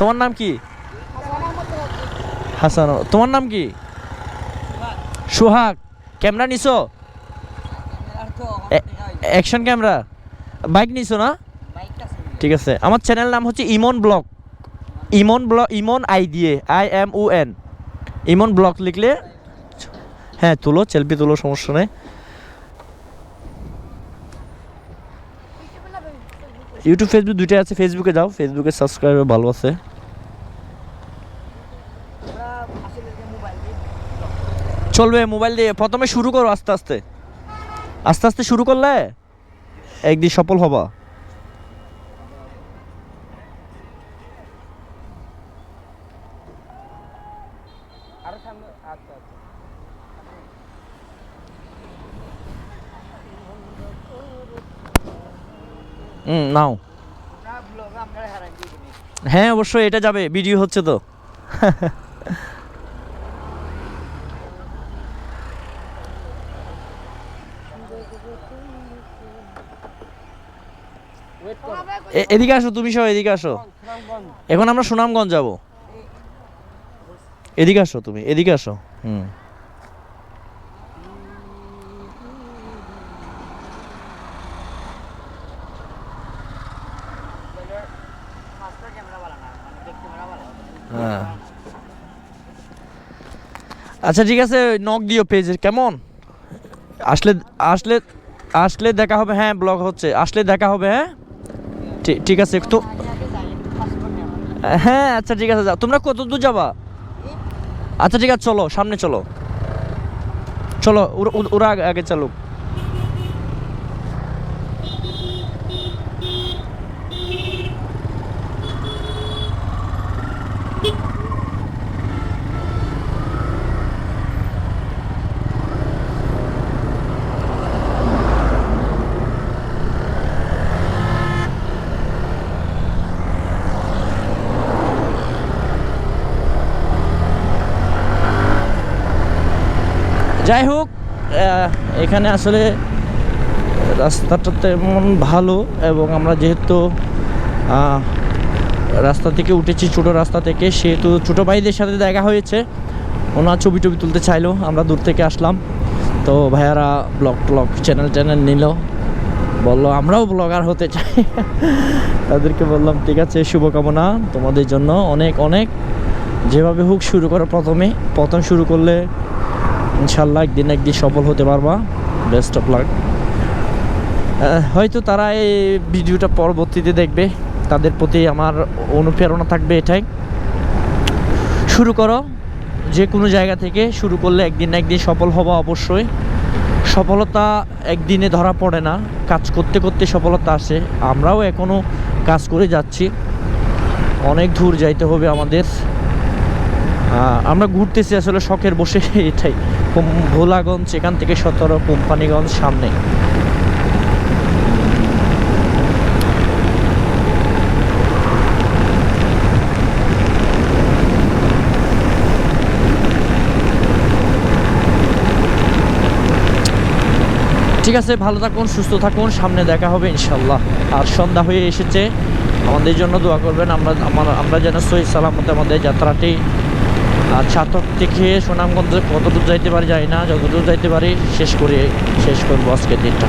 তোমার নাম কি? হাসান। তোমার নাম কি? সোহাগ। ক্যামেরা নিছো? Action camera? বাইক নিছো না? ঠিক আছে। আমার চ্যানেল নাম হচ্ছে Emon blog. Emon blog, Emon I দিয়ে I M O N. Emon blog লিখলে হ্যাঁ তুলো, সেলফি তুলো, সমস্যা নেই। ইউটিউব, ফেসবুক দুইটাই আছে। ফেসবুকে যাও, ফেসবুকে সাবস্ক্রাইবার ভালো আছে। চলবে মোবাইল দিয়ে। প্রথমে শুরু করো আস্তে আস্তে। আস্তে আস্তে শুরু করলে একদিন সফল হবা। নাও। হ্যাঁ অবশ্যই এটা যাবে। ভিডিও হচ্ছে তো। এদিকে আসো, তুমি সব এদিকে আসো। এখন আমরা সুনামগঞ্জ যাব। এদিকে আসো তুমি, এদিকে আসো। হুম। হ্যাঁ। আচ্ছা ঠিক আছে নক দিও পেজে কেমন? আসলে আসলে আসলে দেখা হবে হ্যাঁ ব্লগ হচ্ছে। আসলে দেখা হবে হ্যাঁ? ঠিক- আছে একটু হ্যাঁ আচ্ছা ঠিক আছে তোমরা কত দূর যাবা? আচ্ছা ঠিক আছে, চলো, সামনে চলো। চলো ওরা- আগে চালুক। যাই হোক এখানে আসলে রাস্তাটা তেমন ভালো এবং আমরা যেহেতু রাস্তা থেকে উঠেছি, ছোটো রাস্তা থেকে, সেহেতু ছোটো ভাইদের সাথে দেখা হয়েছে। ওনার ছবি টবি তুলতে চাইলো, আমরা দূর থেকে আসলাম। তো ভাইয়ারা ব্লগ ব্লগ চ্যানেল চ্যানেল নিল। বলল, আমরাও ব্লগার হতে চাই। তাদেরকে বললাম, ঠিক আছে, শুভকামনা তোমাদের জন্য। অনেক অনেক। যেভাবে হোক শুরু করো প্রথমে। প্রথম শুরু করলে ইনশাল্লাহ একদিন একদিন সফল হতে পারবা। বেস্ট অফ লাক হয়তো তারা এই ভিডিওটা পরবর্তীতে দেখবে। তাদের প্রতি আমার অনুপ্রেরণা থাকবে এটাই। শুরু করো। যে কোনো জায়গা থেকে শুরু করলে একদিন একদিন সফল হবা অবশ্যই। সফলতা একদিনে ধরা পড়ে না। কাজ করতে করতে সফলতা আসে। আমরাও এখনও কাজ করে যাচ্ছি। অনেক দূর যাইতে হবে আমাদের। আমরা ঘুরতেছি আসলে শখের বসে, এটাই। ভোলাগঞ্জ, এখান থেকে সতেরো, কোম্পানিগঞ্জ, সামনে। ঠিক আছে, ভালো থাকুন, সুস্থ থাকুন, সামনে দেখা হবে ইনশাল্লাহ আর সন্ধ্যা হয়ে এসেছে, আমাদের জন্য দোয়া করবেন, আমরা আমার আমরা যেন সহি সালামতে আমাদের যাত্রাটি আর ছাতক থেকে সুনামগঞ্জ কতদূর যাইতে পারি যাই না, যতদূর যাইতে পারি শেষ করে, শেষ করব আজকের দিনটা।